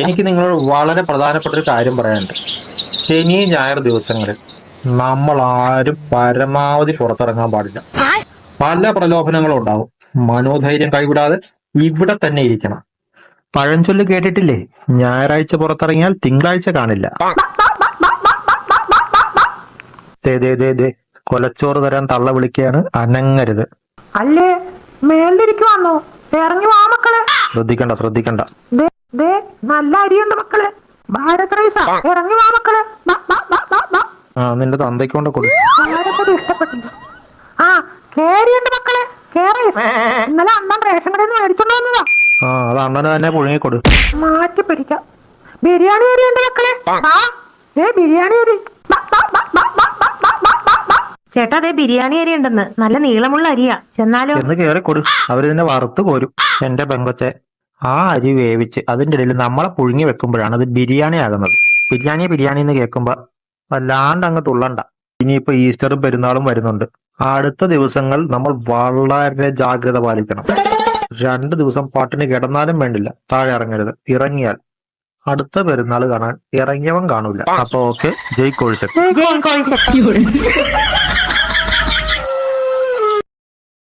എനിക്ക് നിങ്ങളോട് വളരെ പ്രധാനപ്പെട്ട ഒരു കാര്യം പറയാനുണ്ട്. ശനി ഞായർ ദിവസങ്ങളിൽ നമ്മൾ ആരും പരമാവധി പുറത്തിറങ്ങാൻ പാടില്ല. പല പ്രലോഭനങ്ങളും ഉണ്ടാവും. മനോധൈര്യം കൈവിടാതെ ഇവിടെ തന്നെ ഇരിക്കണം. പഴഞ്ചൊല്ല് കേട്ടിട്ടില്ലേ? ഞായറാഴ്ച പുറത്തിറങ്ങിയാൽ തിങ്കളാഴ്ച കാണില്ല. കൊലച്ചോറ് തരാൻ തള്ള വിളിക്കുകയാണ് അനങ്ങരുത്. അല്ലേ? മേളിലിരിക്കുവാന്നോ? ഇറങ്ങി വാ മക്കളെ. ശ്രദ്ധിക്കണ്ട ശ്രദ്ധിക്കണ്ട. നല്ല അരിയുണ്ട് മക്കൾ. ഭാരത് റൈസ ഇറങ്ങി വാ മക്കളെ. ആ നിന്റെ തന്തയ്ക്ക് കൊണ്ട് കൊടു. ആ കേരിയുണ്ട് മക്കളെ കേറൈസ് ഇന്നലെ അണ്ണൻ റേഷൻ കടയിൽ നിന്ന് മേടിച്ചോണ്ട് വന്നതാ. ആ അത് അണ്ണന് തന്നെ പുഴുങ്ങിക്കൊടു മാറ്റി പിടിക്കാം. ബിരിയാണി അരിയുണ്ട് മക്കളെ. ആ ഏ ബിരിയാണി അരി. ചേട്ടാ അതെ ബിരിയാണി അരി ഉണ്ടെന്ന്. നല്ല നീളമുള്ള അരിയാ. ചെന്നാലോ? ചെന്ന് കേറി കൊടു. അവർ ഇതിനെ വറുത്ത് കോരും എന്റെ പെങ്കൊച്ചെ. ആ അരി വേവിച്ച് അതിന്റെ ഇടയിൽ നമ്മളെ പുഴുങ്ങി വെക്കുമ്പോഴാണ് അത് ബിരിയാണി ആകുന്നത്. ബിരിയാണി ബിരിയാണി എന്ന് കേൾക്കുമ്പോ വല്ലാണ്ട് അങ്ങ് തുള്ളണ്ട. ഇനിയിപ്പോ ഈസ്റ്ററും പെരുന്നാളും വരുന്നുണ്ട്. അടുത്ത ദിവസങ്ങൾ നമ്മൾ വളരെ ജാഗ്രത പാലിക്കണം. രണ്ടു ദിവസം പാട്ടിന് കിടന്നാലും വേണ്ടില്ല. താഴെ ഇറങ്ങരുത്. ഇറങ്ങിയാൽ അടുത്ത പെരുന്നാൾ കാണാൻ ഇറങ്ങിയവൻ കാണൂല അപ്പൊ ഓക്കെ ജയ് കോഴിശക്തി